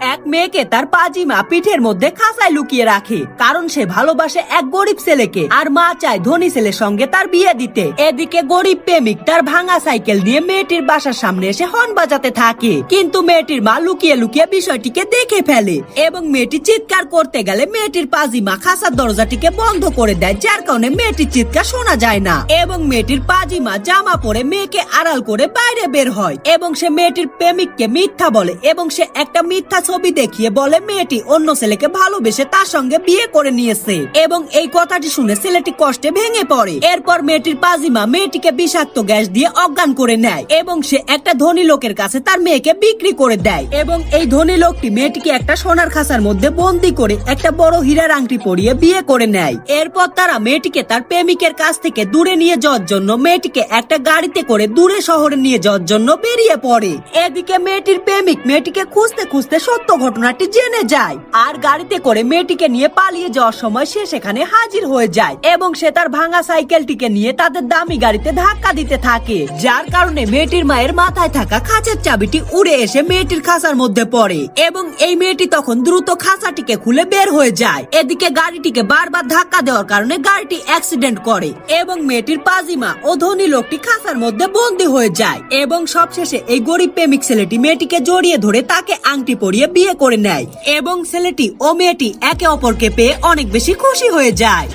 এক মেয়েকে তার পাজিমা পিঠের মধ্যে খাঁচায় লুকিয়ে রাখে, কারণ সে ভালোবাসে এক গরিব ছেলেকে, আর মা চায় ধনী ছেলের সঙ্গে তার বিয়ে দিতে। এদিকে গরিব প্রেমিক তার ভাঙা সাইকেল নিয়ে মেয়েটির বাসার সামনে এসে হর্ন বাজাতে থাকে, কিন্তু মেয়েটির মা লুকিয়ে লুকিয়ে বিষয়টিকে দেখে ফেলে এবং মেয়েটি চিৎকার করতে গেলে মেয়েটির পাজিমা খাঁচার দরজাটিকে বন্ধ করে দেয়, যার কারণে মেয়েটির চিৎকার শোনা যায় না। এবং মেয়েটির পাজিমা জামা পরে মেয়েকে আড়াল করে বাইরে বের হয়, এবং সে মেয়েটির প্রেমিককে মিথ্যা বলে, এবং সে একটা মিথ্যা ছবি দেখিয়ে বলে, মেয়েটি অন্য ছেলেকে ভালোবেসে তার সঙ্গে বিয়ে করে নিয়েছে এবং এই কথাটি শুনে ছেলেটি কষ্টে ভেঙে পড়ে। এরপর মেয়েটির পাজিমা মেয়েটিকে বিষাক্ত গ্যাস দিয়ে অজ্ঞান করে নেয় এবং সে একটা ধনী লোকের কাছে তার মেয়েকে বিক্রি করে দেয়। এবং এই ধনী লোকটি মেয়েটিকে একটা সোনার খাঁচার মধ্যে বন্দি করে একটা বড় হীরার আংটি পরিয়ে বিয়ে করে নেয়। এরপর তারা মেয়েটিকে তার প্রেমিকের কাছ থেকে দূরে নিয়ে যাওয়ার জন্য মেয়েটিকে একটা গাড়িতে করে দূরে শহরে নিয়ে যাওয়ার জন্য বেরিয়ে পড়ে। এদিকে মেয়েটির প্রেমিক মেয়েটিকে খুঁজতে খুঁজতে সত্য ঘটনাটি জেনে যায়। আর গাড়িতে করে মেয়েটিকে নিয়ে পালিয়ে যাওয়ার সময় সে সেখানে হাজির হয়ে যায় এবং সে তার ভাঙা সাইকেলটিকে নিয়ে তাদের দামি গাড়িতে ধাক্কা দিতে থাকে। যার কারণে মেয়েটির মায়ের মাথায় থাকা খাঁচের চাবিটি উড়ে এসে মেয়েটির খাঁচার মধ্যে পড়ে এবং এই মেয়েটি তখন দ্রুত খাঁচাটিকে খুলে বের হয়ে যায়। এদিকে গাড়িটিকে বারবার ধাক্কা দেওয়ার কারণে গাড়িটি অ্যাক্সিডেন্ট করে এবং মেয়েটির পাজিমা ও ধনী লোকটি খাঁচার মধ্যে বন্দী হয়ে যায় এবং সবশেষে এই গরিব প্রেমিক ছেলেটি মেয়েটিকে জড়িয়ে ধরে তাকে আংটি পরিয়ে বিয়ে করে নেয় এবং ছেলেটি ও মেয়েটি একে অপরকে পেয়ে অনেক বেশি খুশি হয়ে যায়।